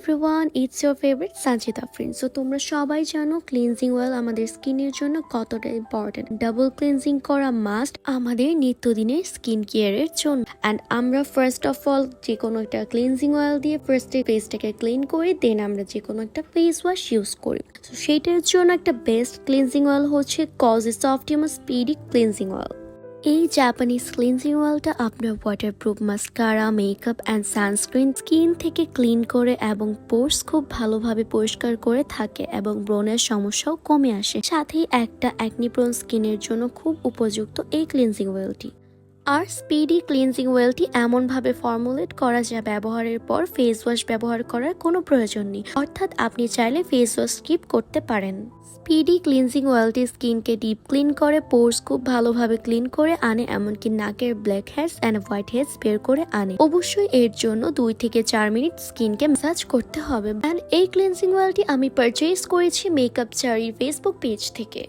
Everyone it's your favourite Sajida friend so তোমরা সবাই জানো ক্লিনজিং অয়েল আমাদের স্কিনের জন্য কতটা ইম্পর্টেন্ট ডাবল ক্লিনজিং করা মাস্ট আমাদের নিত্যদিনের স্কিন কেয়ারের জন্য। অ্যান্ড আমরা ফার্স্ট অফ অল যে কোনো একটা ক্লিনজিং অয়েল দিয়ে ফার্স্টে ফেসটাকে ক্লিন করি দেন আমরা যে কোনো একটা ফেস ওয়াশ ইউজ করি। তো সেইটার জন্য একটা বেস্ট ক্লিনজিং অয়েল হচ্ছে কজেস অপটিমাস স্পিডি ক্লিনজিং অয়েল এই জাপানিজ ক্লিনজিং ওয়ালটা আপনার waterproof mascara makeup and sunscreen skin থেকে ক্লিন করে এবং পোর্স খুব ভালোভাবে পরিষ্কার করে থাকে এবং ব্রণের সমস্যাও কমে আসে। সাথেই একটা অ্যাকনিপ্রোন স্কিনের জন্য খুব উপযুক্ত এই ক্লিনজিং অয়েলটি আর স্পিডি ক্লিনজিং ওয়েলটি এমনভাবে ফর্মুলেট করা যা ব্যবহারের পর ফেস ওয়াশ ব্যবহার করার কোনো প্রয়োজন নেই। অর্থাৎ আপনি চাইলে ফেস ওয়াশ স্কিপ করতে পারেন। স্পিডি ক্লিনজিং ওয়েলটি স্কিনকে ডিপ ক্লিন করে পোর্স খুব ভালোভাবে ক্লিন করে আনে, এমনকি নাকের blackheads and whiteheads বের করে আনে। অবশ্যই এর জন্য দুই থেকে চার মিনিট স্কিনকে ম্যাসাজ করতে হবে। অ্যান্ড এই ক্লিনজিং ওয়েলটি আমি পারচেস করেছি মেকআপ চারির ফেসবুক পেজ থেকে।